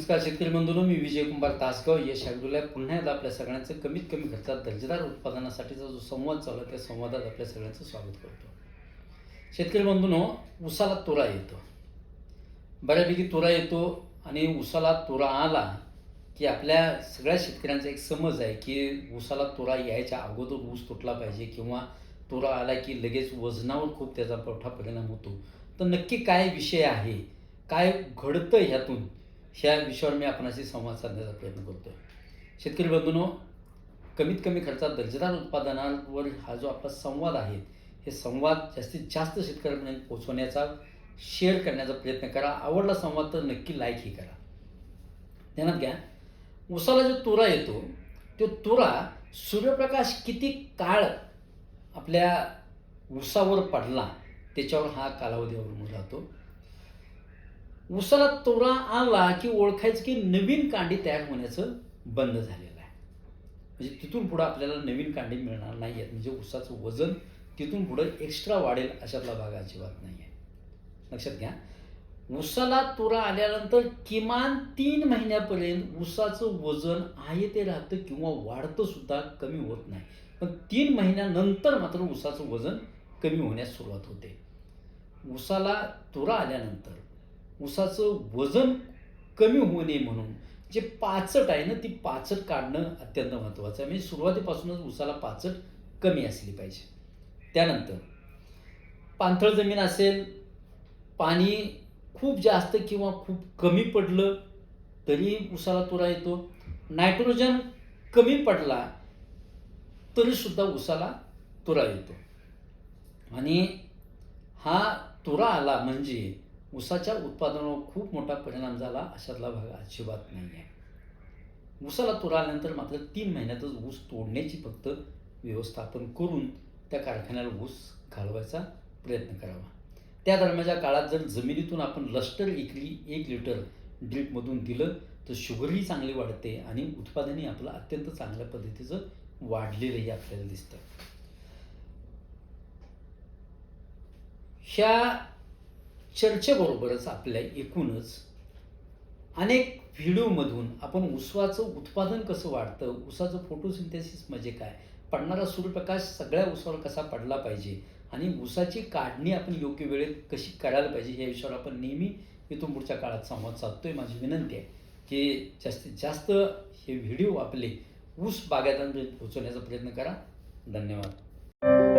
नमस्कार शेतकरी बंधूंनो मी विजय कुमार तासगाव. यश ॲग्रोला पुन्हा एकदा आपल्या सगळ्यांचं कमीत कमी खर्चात दर्जेदार उत्पादनासाठीचा जो संवाद चालू आहे त्या संवादात आपल्या सगळ्यांचं स्वागत करतो. शेतकरी बंधूंनो उसाला तोरा येतो. बऱ्यापैकी तोरा येतो आणि उसाला तोरा आला की आपल्या सगळ्या शेतकऱ्यांचा एक समज आहे की उसाला तोरा यायच्या अगोदर ऊस तुटला पाहिजे किंवा तोरा आला की लगेच वजनावर खूप त्याचा मोठा परिणाम होतो. तर नक्की काय विषय आहे? काय घडतं ह्यातून? ह्या विषयावर मी आपणाशी संवाद साधण्याचा प्रयत्न करतो शेतकरी बंधूनो कमीत कमी खर्चात दर्जेदार उत्पादनांवर हा जो आपला संवाद आहे हे संवाद जास्तीत जास्त शेतकऱ्यांपर्यंत पोहोचवण्याचा शेअर करण्याचा प्रयत्न करा. आवडला संवाद तर नक्की लाईकही करा. ध्यानात घ्या. उसाला जो तुरा येतो तो तुरा सूर्यप्रकाश किती काळ आपल्या उसावर पडला त्याच्यावर हा कालावधी अवलंबून राहतो. उसाला तोरा आला की ओळखायचं की नवीन कांडी तयार होण्याचं बंद झालेलं आहे. म्हणजे तिथून पुढं आपल्याला नवीन कांडी मिळणार नाही आहेत. म्हणजे उसाचं वजन तिथून पुढं एक्स्ट्रा वाढेल अशातला भाग अजिबात नाही आहे. लक्षात घ्या. उसाला तोरा आल्यानंतर किमान तीन महिन्यापर्यंत उसाचं वजन आहे ते राहतं किंवा वाढतं सुद्धा कमी होत नाही. पण तीन महिन्यानंतर मात्र उसाचं वजन कमी होण्यास सुरुवात होते. उसाला तुरा आल्यानंतर उसाचं वजन कमी होऊ नये म्हणून. जे पाचट आहे ना ती पाचट काढणं अत्यंत महत्त्वाचं आहे. म्हणजे सुरुवातीपासूनच उसाला पाचट कमी असली पाहिजे. त्यानंतर पाणथळ जमीन असेल पाणी खूप जास्त किंवा खूप कमी पडलं तरी उसाला तुरा येतो. नायट्रोजन कमी पडला तरीसुद्धा उसाला तुरा येतो. आणि हा तुरा आला म्हणजे ऊसाच्या उत्पादनावर खूप मोठा परिणाम झाला अशातला भाग अजिबात नाही आहे ऊसाला तोर आल्यानंतर मात्र तीन महिन्यातच ऊस तोडण्याची फक्त व्यवस्थापन करून त्या कारखान्याला ऊस घालवायचा प्रयत्न करावा. त्या दरम्यानच्या काळात जर जमिनीतून आपण लष्टर एकरी एक लिटर ड्रिपमधून दिलं तर शुगरही चांगली वाढते आणि उत्पादनही आपलं अत्यंत चांगल्या पद्धतीचं वाढलेलंही आपल्याला दिसतं. ह्या चर्चेबरोबरच आपल्या एकूणच अनेक व्हिडिओमधून आपण उसाचं उत्पादन कसं वाढतं उसाचं फोटोसिंथेसिस म्हणजे काय पडणारा सूर्यप्रकाश सगळ्या उसावर कसा पडला पाहिजे आणि उसाची काढणी आपण योग्य वेळेत कशी करायला पाहिजे या विषयावर आपण नेहमी इथून पुढच्या काळात संवाद साधतोय. माझी विनंती आहे की जास्तीत जास्त हे व्हिडिओ आपले ऊस बागायतांपर्यंत पोहोचवण्याचा प्रयत्न करा. धन्यवाद.